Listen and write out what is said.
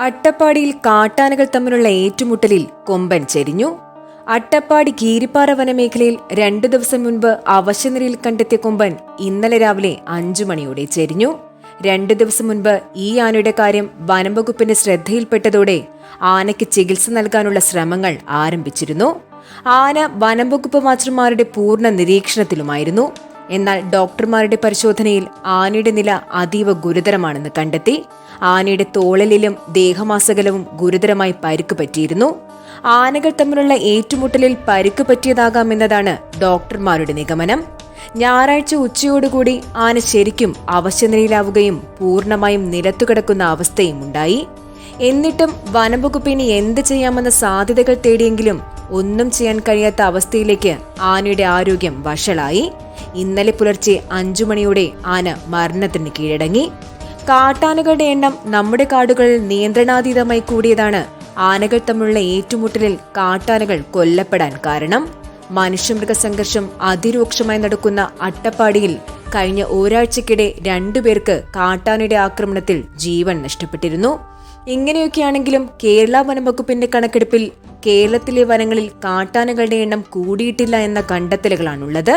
അട്ടപ്പാടിയിൽ കാട്ടാനകൾ തമ്മിലുള്ള ഏറ്റുമുട്ടലിൽ കൊമ്പൻ ചെരിഞ്ഞു. അട്ടപ്പാടി കീരിപ്പാറ വനമേഖലയിൽ രണ്ടു ദിവസം മുൻപ് അവശനിലയിൽ കണ്ടെത്തിയ കൊമ്പൻ ഇന്നലെ രാവിലെ അഞ്ചു മണിയോടെ ചെരിഞ്ഞു. രണ്ടു ദിവസം മുൻപ് ഈ ആനയുടെ കാര്യം വനംവകുപ്പിന്റെ ശ്രദ്ധയിൽപ്പെട്ടതോടെ ആനയ്ക്ക് ചികിത്സ നൽകാനുള്ള ശ്രമങ്ങൾ ആരംഭിച്ചിരുന്നു. ആന വനംവകുപ്പ് മാസ്റ്റർമാരുടെ പൂർണ നിരീക്ഷണത്തിലുമായിരുന്നു. എന്നാൽ ഡോക്ടർമാരുടെ പരിശോധനയിൽ ആനയുടെ നില അതീവ ഗുരുതരമാണെന്ന് കണ്ടെത്തി. ആനയുടെ തോളലിലും ദേഹമാസകലവും ഗുരുതരമായി പരിക്ക് പറ്റിയിരുന്നു. ആനകൾ തമ്മിലുള്ള ഏറ്റുമുട്ടലിൽ പരിക്ക് പറ്റിയതാകാമെന്നതാണ് ഡോക്ടർമാരുടെ നിഗമനം. ഞായറാഴ്ച ഉച്ചയോടുകൂടി ആന ശരിക്കും അവശനിലയിലാവുകയും പൂർണമായും നിലത്തുകിടക്കുന്ന അവസ്ഥയും ഉണ്ടായി എന്നിട്ടും വനംവകുപ്പിന് എന്ത് ചെയ്യാമെന്ന സാധ്യതകൾ തേടിയെങ്കിലും ഒന്നും ചെയ്യാൻ കഴിയാത്ത അവസ്ഥയിലേക്ക് ആനയുടെ ആരോഗ്യം വഷളായി. ഇന്നലെ പുലർച്ചെ അഞ്ചു മണിയോടെ ആന മരണത്തിന് കീഴടങ്ങി. കാട്ടാനകളുടെ എണ്ണം നമ്മുടെ കാടുകളിൽ നിയന്ത്രണാതീതമായി കൂടിയതാണ് ആനകൾ തമ്മിലുള്ള ഏറ്റുമുട്ടലിൽ കാട്ടാനകൾ കൊല്ലപ്പെടാൻ കാരണം. മനുഷ്യമൃഗ സംഘർഷം അതിരൂക്ഷമായി നടക്കുന്ന അട്ടപ്പാടിയിൽ കഴിഞ്ഞ ഒരാഴ്ചക്കിടെ രണ്ടുപേർക്ക് കാട്ടാനയുടെ ആക്രമണത്തിൽ ജീവൻ നഷ്ടപ്പെട്ടിരുന്നു. ഇങ്ങനെയൊക്കെയാണെങ്കിലും കേരള വനംവകുപ്പിന്റെ കണക്കെടുപ്പിൽ കേരളത്തിലെ വനങ്ങളിൽ കാട്ടാനകളുടെ എണ്ണം കൂടിയിട്ടില്ല എന്ന കണ്ടെത്തലുകളാണുള്ളത്.